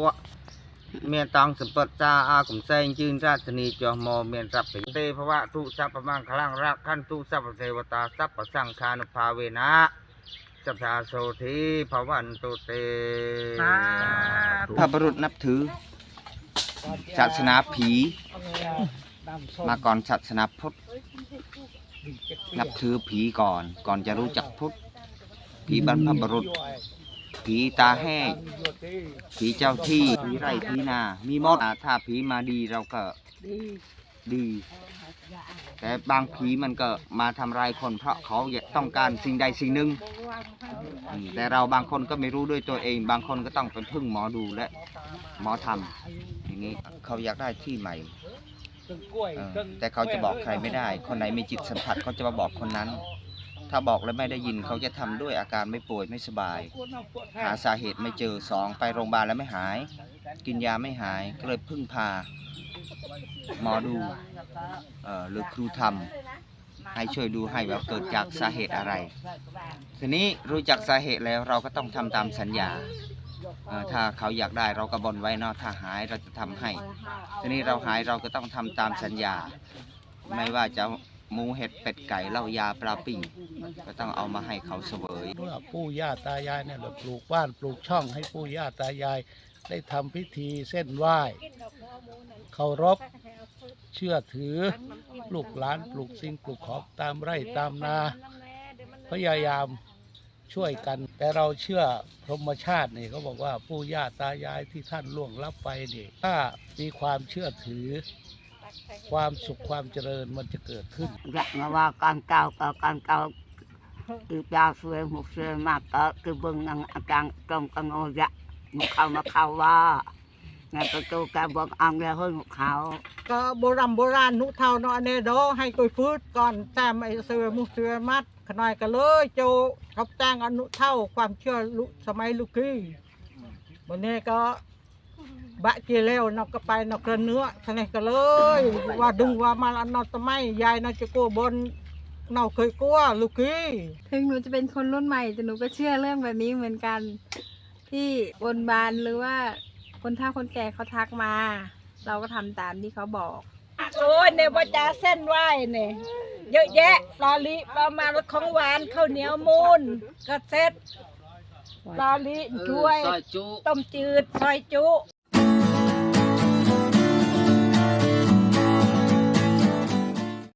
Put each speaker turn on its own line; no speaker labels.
จั่วเมียนตังสมปัตจาอากุมแซงจืนราชนีจอมอเมียนรับไปเตภวะทุสัพพมังคลังรักขันตุสัพพเทวตาสัพพสังฆานุภาเวนะสัพพาโสธีภวันตุเต
สาธุ
พระบรุษนับถือศาสนาผีมาก่อนศาสนาพุทธนับถือผีก่อน ก่อนจะรู้จักพุทธผีบรรพบุรุษ ผีตาแห้งผีเจ้าที่ผีไร่ผีนา มีหมดอ่าถ้าผีมาดีเราก็ดี แต่บางผีมันก็มาทำร้ายคนเพราะเขาอยากต้องการสิ่งใดสิ่งหนึ่งอืมแต่เราบางคนก็ไม่รู้ด้วยตัวเอง บางคนก็ต้องไปพึ่งหมอดูและหมอทำอย่างนี้เขาอยากได้ที่ใหม่เออแต่เขาจะบอกใครไม่ได้ คนไหนมีจิตสัมผัสเขาจะมาบอกคนนั้น ถ้าบอกแล้วไม่ได้ยินเขาจะทำด้วยอาการไม่ป่วยไม่สบาย หาสาเหตุไม่เจอสองไปโรงพยาบาลแล้วไม่หาย กินยาไม่หายก็เลยพึ่งพาหมอดูเอ่อหรือครูทำให้ช่วยดูให้ว่าเกิดจากสาเหตุอะไร ทีนี้รู้จักสาเหตุแล้วเราก็ต้องทำตามสัญญาถ้าเขาอยากได้เราก็บนไว้เนาะถ้าหายเราจะทำให้ ทีนี้เราหายเราก็ต้องทำตามสัญญา ไม่ว่าจะ หมูเห็ดเป็ดไก่เหล้ายาปลาปิ่งก็ต้องเอามาให้เขาเสวย
เมื่อปู่ย่าตายายเนี่ยเราปลูกบ้านปลูกช่องให้ปู่ย่าตายาย ได้ทำพิธีเส้นไหว้เคารพเชื่อถือปลูกหลานปลูกสิ่งปลูกของตามไร่ตามนาพยายามช่วยกัน แต่เราเชื่อพรหมชาตินี่เขาบอกว่าปู่ย่าตายายที่ท่านล่วงลับไปนี่ถ้ามีความเชื่อถือ ความสุขความเจริญมันจะเกิดขึ้น
dạ mà vào con cao có con cao từ ba xuôi một xuôi mà có cái bưng năng càng trong con ngô dạ một khâu mà khâu vào ngày tôi tôi cả bọn ông ra hơn một khâu
ก็โบราณโบราณนุเท่าเนาะเนโดให้กุยฟืดก่อนแต่ไม่เสือมุเสือมัดขน่อยก็เลยโจกับจ้างอนุเท่าความเชื่อลุสมัยลูกกี้วันนี้ก็ บะเจเลวเนอกก็ไปเนอกกระเนื้อทะเลก็เลย ว่าดึงว่ามาอันนอตะไม่ยายเนอจะกลัวบนเนาเคยกลัวลูกกี้
ถึงหนูจะเป็นคนรุ่นใหม่แต่หนูก็เชื่อเรื่องแบบนี้เหมือนกัน ที่บนบานหรือว่าคนเฒ่าคนแก่เขาทักมา เราก็ทำตามที่เขาบอก
โอ้ยเนี่ยว่าจะเส้นไหวเนี่ยเยอะแยะลอลิประมาณของหวานข้าวเหนียวมูนก็เซ็ตลอลิช่วยต้มจืดซอยจุ